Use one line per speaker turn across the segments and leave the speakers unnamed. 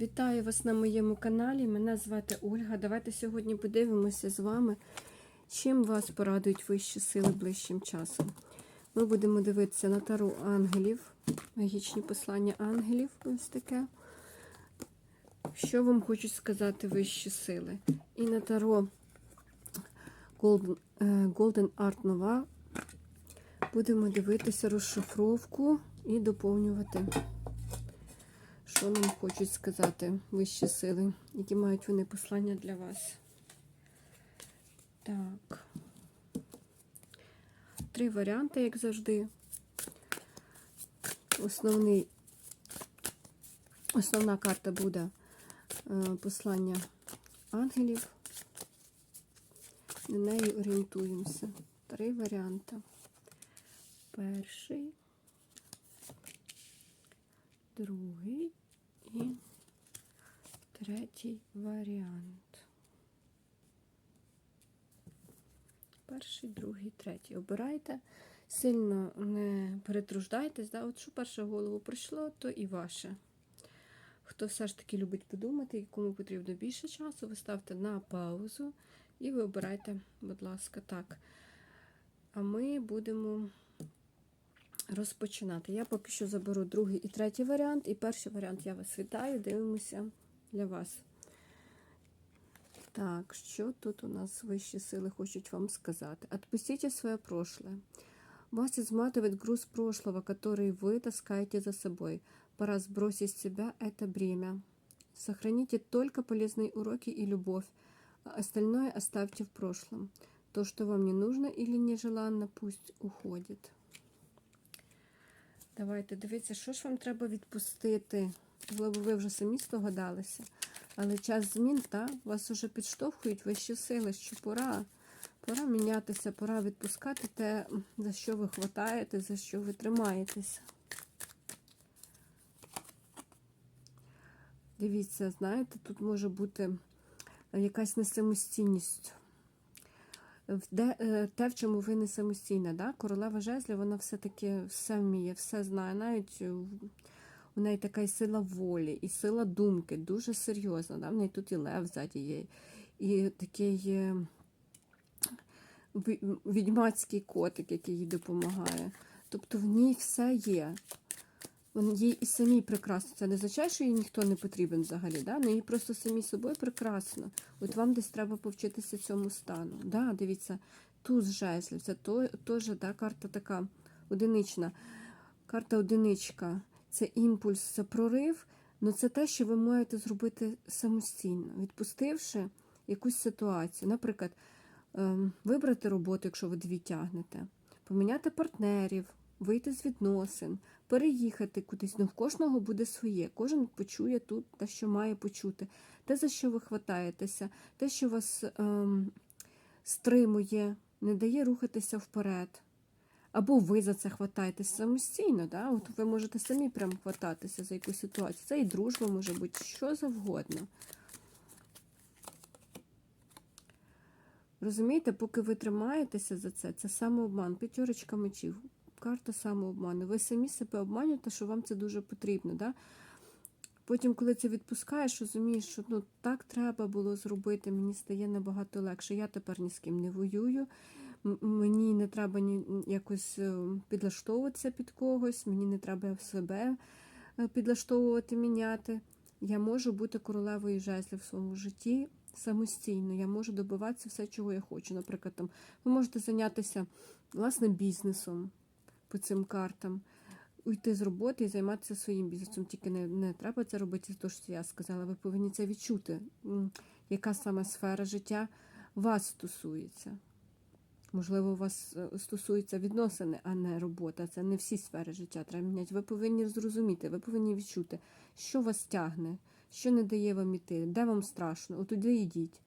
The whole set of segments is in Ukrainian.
Вітаю вас на моєму каналі. Мене звати Ольга. Давайте сьогодні подивимося з вами, чим вас порадують вищі сили ближчим часом. Ми будемо дивитися на тару ангелів, магічні послання ангелів. Ось таке. Що вам хочуть сказати вищі сили? І на таро Golden, е, Golden Art Nova будемо дивитися розшифровку і доповнювати. Що нам хочуть сказати вищі сили, які мають вони послання для вас? Так. Три варіанти, як завжди. Основний, основна карта буде е, послання ангелів. На неї орієнтуємося. Три варіанти. Перший, другий і третій варіант. Перший, другий, третій. Обирайте. Сильно не перетруждайтесь. Да? От що перше в голову прийшло, то і ваше. Хто все ж таки любить подумати, і кому потрібно більше часу, ви ставте на паузу і ви обирайте, будь ласка, так. А ми будемо розпочинати. Я поки що заберу другий і третій варіант. І перший варіант я вас вітаю, дивимося для вас. Так, що тут у нас вищі сили хочуть вам сказати? Отпустите свое прошлое. Вас изматывает груз прошлого, который вы таскаете за собой. Пора сбросить с себя это бремя. Сохраните только полезные уроки и любовь, а остальное оставьте в прошлом. То, что вам не нужно или нежеланно, пусть уходит. Давайте дивіться, що ж вам треба відпустити. Можливо, ви вже самі здогадалися. Але час змін, та, вас вже підштовхують вищі сили, що пора. Пора мінятися, пора відпускати те, за що ви хватаєте, за що ви тримаєтеся. Дивіться, знаєте, тут може бути якась несамостійність. Е, те, в чому ви не самостійна. Да? Королева жезлів, вона все-таки все вміє, все знає. Навіть у неї така і сила волі, і сила думки, дуже серйозна. Да? В неї тут і лев ззаді є, і такий е, відьмацький котик, який їй допомагає. Тобто в ній все є. Їй і самій прекрасно. Це не означає, що їй ніхто не потрібен взагалі. Да? Ну їй просто самій собою прекрасно. От вам десь треба повчитися цьому стану. Да, Дивіться, туз жезлів. Це то- теж да, карта така одинична. Карта одиничка. Це імпульс, це прорив. але це те, що ви можете зробити самостійно, відпустивши якусь ситуацію. Наприклад, ем, вибрати роботу, якщо ви дві тягнете, поміняти партнерів, вийти з відносин, переїхати кудись. Ну, в кожного буде своє. Кожен почує тут те, що має почути, те, за що ви хватаєтеся, те, що вас ем, стримує, не дає рухатися вперед. Або ви за це хватаєтесь самостійно, да? От ви можете самі прям хвататися за якусь ситуацію. Це і дружба може бути, що завгодно. Розумієте, поки ви тримаєтеся за це, це самообман, п'ятерочка мечів, карта самообману. Ви самі себе обманюєте, що вам це дуже потрібно. Да? Потім, коли це відпускаєш, розумієш, що ну, так треба було зробити, мені стає набагато легше. Я тепер ні з ким не воюю. Мені не треба ні якось е, підлаштовуватися під когось, мені не треба себе е, підлаштовувати, міняти. Я можу бути королевою жезлів в своєму житті самостійно. Я можу добиватися все, чого я хочу. Наприклад, там ви можете зайнятися власним бізнесом по цим картам, уйти з роботи і займатися своїм бізнесом. Тільки не, не треба це робити, то що я сказала. Ви повинні це відчути, яка саме сфера життя вас стосується. Можливо, у вас е, стосуються відносини, а не робота. Це не всі сфери життя треба міняти. Ви повинні зрозуміти, ви повинні відчути, що вас тягне, що не дає вам іти, де вам страшно, отуди йдіть.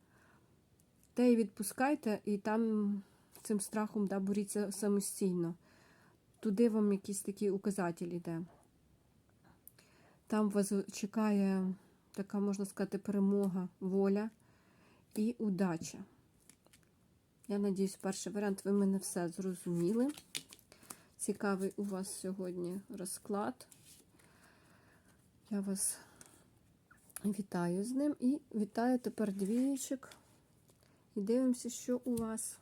Те і відпускайте, і там цим страхом да, боріться самостійно. Туди вам якийсь такий указатель іде. Там вас чекає така, можна сказати, перемога, воля і удача. Я надіюсь, перший варіант ви мене все зрозуміли. Цікавий у вас сьогодні розклад. Я вас Вітаю з ним і вітаю тепер двієчок. І дивимося, що у вас.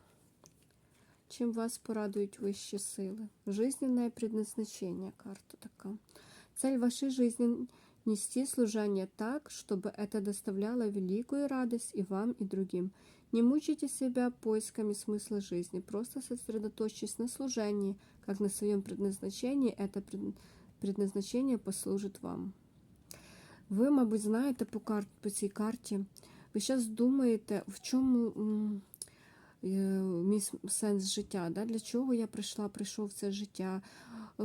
Чим вас порадують вищі сили. Жизненное предназначение. Карта така. Цель вашей жизни – нести служение так, чтобы это доставляло великую радость и вам, и другим. Не мучайте себя поисками смысла жизни, просто сосредоточьтесь на служении, как на своем предназначении, это пред- предназначение послужит вам. Ви, мабуть, знаєте по, кар... по цій карті, ви зараз думаєте, в чому м, е, Мій сенс життя, да? для чого я прийшла, прийшов в це життя. Е,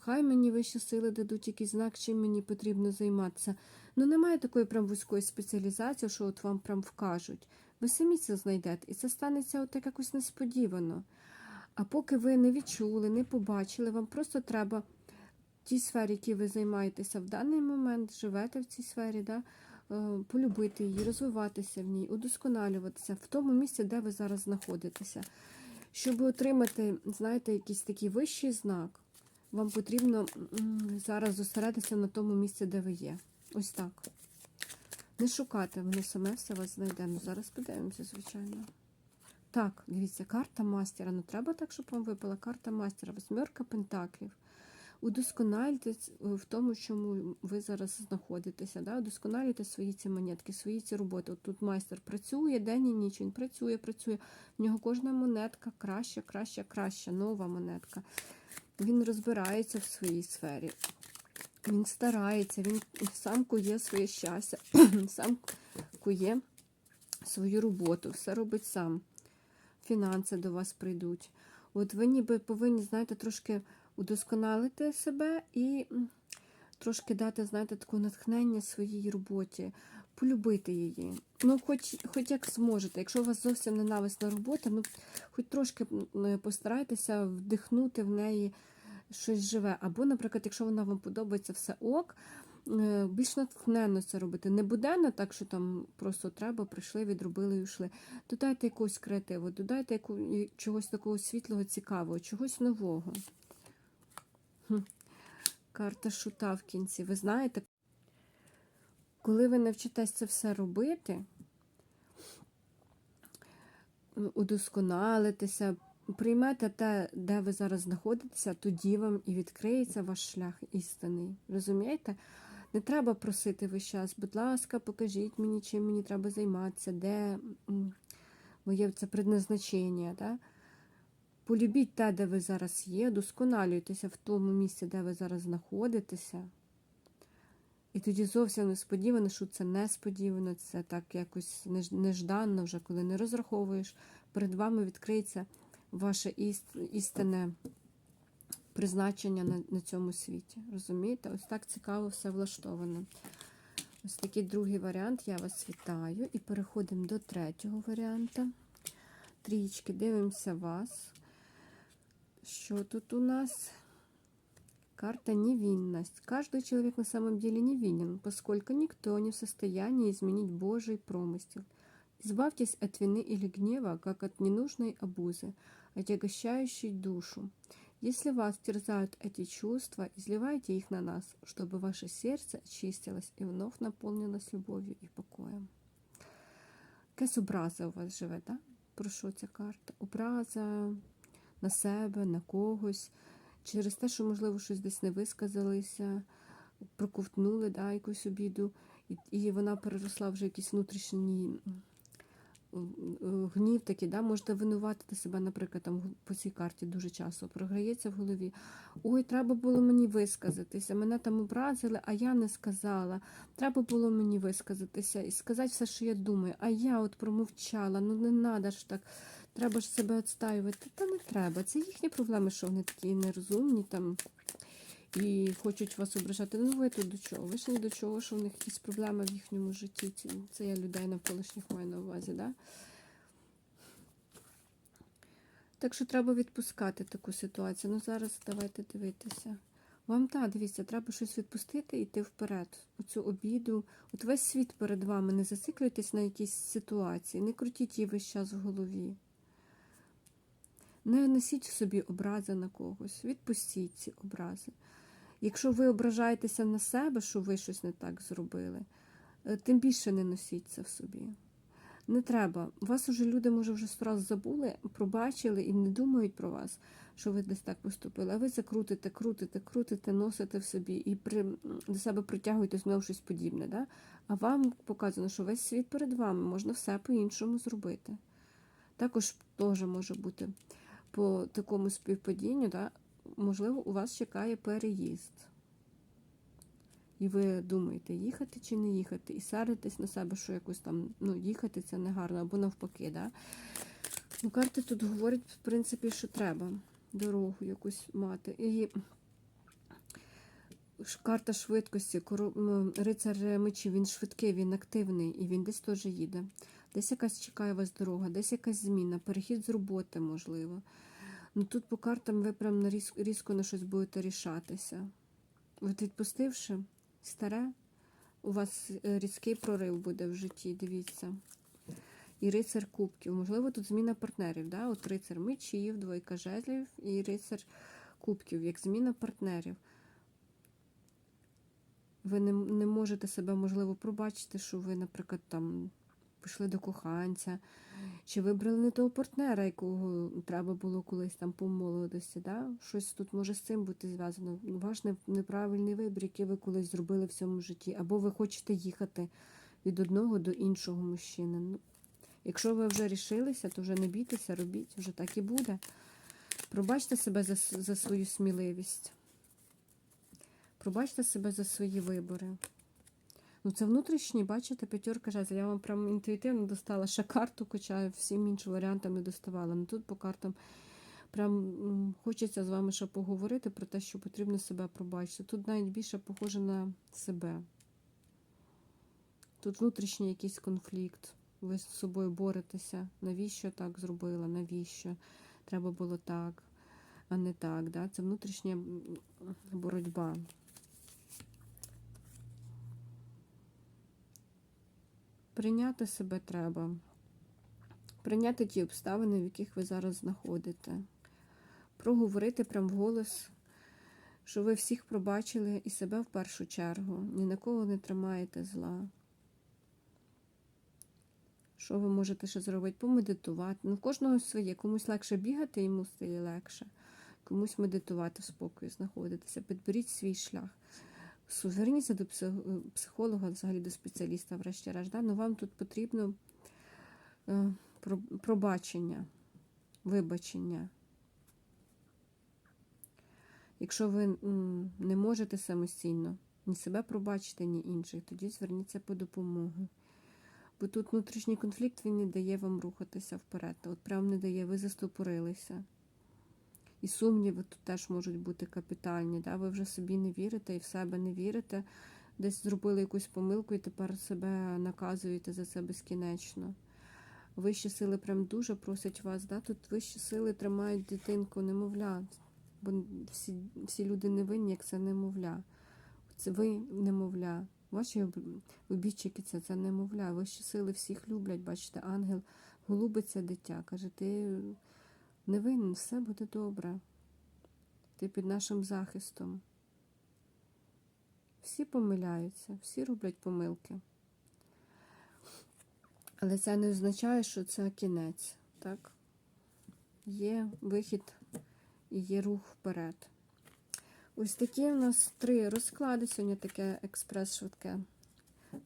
Хай мені вищі сили дадуть якийсь знак, чим мені потрібно займатися. Ну, немає такої прям вузької спеціалізації, що от вам прям вкажуть. Ви самі це знайдете, і це станеться от так якось несподівано. А поки ви не відчули, не побачили, вам просто треба в тій сфері, якій ви займаєтеся в даний момент, живете в цій сфері, да, е, полюбити її, розвиватися в ній, удосконалюватися в тому місці, де ви зараз знаходитеся. Щоб отримати, знаєте, якийсь такий вищий знак, вам потрібно зараз зосередитися на тому місці, де ви є. Ось так. Не шукати, воно саме все вас знайде. Ну, зараз подивимося, звичайно. Так, дивіться, карта мастера. Ну треба так, щоб вам випала карта мастера. Восьмерка пентаклів. Удоскональтесь в тому, чому ви зараз знаходитеся. Да? Удосконалюйте свої ці монетки, свої ці роботи. От тут майстер працює день і ніч, він працює, працює. В нього кожна монетка краща, краща, краща, нова монетка. Він розбирається в своїй сфері. Він старається, він сам кує своє щастя, сам кує свою роботу, все робить сам. Фінанси до вас прийдуть. От ви ніби повинні, знаєте, трошки удосконалити себе і трошки дати, знаєте, таке натхнення своїй роботі, полюбити її. Ну, хоч, хоч як зможете. Якщо у вас зовсім ненависна робота, ну хоч трошки постарайтеся вдихнути в неї щось живе. Або, наприклад, якщо вона вам подобається все ок, е, більш натхненно це робити. Не буденно так, що там просто треба, прийшли, відробили і йшли. Додайте якогось креативу, додайте і чогось такого світлого, цікавого, чогось нового. Карта шута в кінці. Ви знаєте, коли ви навчитесь це все робити, удосконалитеся, приймете те, де ви зараз знаходитеся, тоді вам і відкриється ваш шлях істинний. Розумієте? Не треба просити весь час, будь ласка, покажіть мені, чим мені треба займатися, де моє це предназначення. Да? Полюбіть те, де ви зараз є, досконалюйтеся в тому місці, де ви зараз знаходитеся. І тоді зовсім несподівано, що це несподівано, це так якось нежданно, вже коли не розраховуєш, перед вами відкриється ваше істинне призначення на, на цьому світі. Розумієте? Ось так цікаво все влаштовано. Ось такий другий варіант. Я вас вітаю. І переходимо до третього варіанта. Трічки, дивимося вас. Що тут у нас? Карта невинность. Каждый человек на самом деле невинен, поскольку никто не в состоянии изменить Божий промысел. Избавьтесь от вины или гнева, как от ненужной обузы, отягощающей душу. Если вас терзают эти чувства, изливайте их на нас, чтобы ваше сердце очистилось и вновь наполнилось любовью и покоем. Якась образа у вас живе, так? Про що ця карта? Образа на себе, на когось, через те, що, можливо, щось десь не висказалися, проковтнули да, якусь обіду, і, і вона переросла вже якісь внутрішні гнів такий, да, можете винуватити себе, наприклад, там по цій карті дуже часто програється в голові. Ой, треба було мені висказатися, мене там образили, а я не сказала. Треба було мені висказатися і сказати все, що я думаю. А я от промовчала, ну не треба ж так, треба ж себе відстаювати. Та не треба. Це їхні проблеми, що вони такі нерозумні там. І хочуть вас ображати. Ну ви тут до чого? Ви ж ні до чого, що в них якісь проблеми в їхньому житті. Це я людей навколишніх маю на увазі, да? Так що треба відпускати таку ситуацію. Ну зараз давайте дивитися. Вам так, дивіться, треба щось відпустити і йти вперед. Оцю обіду. От весь світ перед вами. Не зациклюйтесь на якійсь ситуації, не крутіть її весь час в голові. Не несіть в собі образи на когось, відпустіть ці образи. Якщо ви ображаєтеся на себе, що ви щось не так зробили, Е, Тим більше не носіть це в собі. Не треба. Вас уже люди, може, вже сто раз забули, пробачили і не думають про вас, що ви десь так поступили. А ви це крутите, крутите, крутите, носите в собі і при, до себе притягуєте знову щось подібне. Да? А вам показано, що весь світ перед вами, можна все по-іншому зробити. Також теж може бути по такому співпадінню, да? можливо, у вас чекає переїзд. І ви думаєте, їхати чи не їхати, і саритесь на себе, що якось там ну, їхати це не гарно, або навпаки. Да? Ну, карти тут говорять, в принципі, що треба дорогу якусь мати. І карта швидкості, рицар мечів, він швидкий, він активний, і він десь теж їде. Десь якась чекає вас дорога, десь якась зміна, перехід з роботи, можливо. Ну тут по картам ви прям різко, різко на щось будете рішатися. От відпустивши старе, у вас е, різкий прорив буде в житті, дивіться. І рицар кубків. Можливо, тут зміна партнерів. Да? От рицар мечів, двойка жезлів і рицар кубків, як зміна партнерів. Ви не, не можете себе, можливо, пробачити, що ви, наприклад, там пішли до коханця, чи вибрали не того партнера, якого треба було колись там по молодості. Да? Щось тут може з цим бути зв'язано. Ваш неправильний вибір, який ви колись зробили в цьому житті. Або ви хочете їхати від одного до іншого мужчини. Ну, якщо ви вже рішилися, то вже не бійтеся, робіть, вже так і буде. Пробачте себе за, за свою сміливість. Пробачте себе за свої вибори. Ну, це внутрішній, бачите, п'ятерка жезлів. Я вам прям інтуїтивно достала ще карту, хоча всім іншим варіантам не доставала. Ну тут по картам прям хочеться з вами ще поговорити про те, що потрібно себе пробачити. Тут навіть більше похоже на себе. Тут внутрішній якийсь конфлікт. Ви з собою боретеся. Навіщо так зробила? Навіщо? Треба було так, а не так. Да? Це внутрішня боротьба. Прийняти себе треба. Прийняти ті обставини, в яких ви зараз знаходите. Проговорити прям вголос, що ви всіх пробачили і себе в першу чергу. Ні на кого не тримаєте зла. Що ви можете ще зробити? Помедитувати. Ну, кожного своє. Комусь легше бігати, йому стає легше. Комусь медитувати в спокої знаходитися. Підберіть свій шлях. Зверніться до психолога, взагалі до спеціаліста, врешті-решт. Да? Ну, вам тут потрібно е, пробачення, вибачення. Якщо ви не можете самостійно ні себе пробачити, ні інших, тоді зверніться по допомогу. Бо тут внутрішній конфлікт він не дає вам рухатися вперед. От прям не дає, ви застопорилися. І сумніви тут теж можуть бути капітальні. Да? Ви вже собі не вірите і в себе не вірите. Десь зробили якусь помилку і тепер себе наказуєте за це безкінечно. Вищі сили прям дуже просять вас. Да? Тут вищі сили тримають дитинку, немовля. Бо всі, всі люди не винні, як це немовля. Це ви немовля. Ваші об- обідчики це, це немовля. Вищі сили всіх люблять. Бачите, ангел голубиться дитя. Каже, ти не винен, все буде добре. Ти під нашим захистом. Всі помиляються, всі роблять помилки. Але це не означає, що це кінець. Так? Є вихід і є рух вперед. Ось такі у нас три розклади. Сьогодні таке експрес швидке.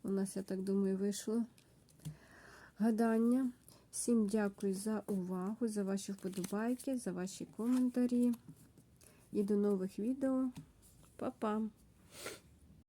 У нас, я так думаю, вийшло гадання. Всім дякую за увагу, за ваші вподобайки, за ваші коментарі. І до нових відео. Па-па!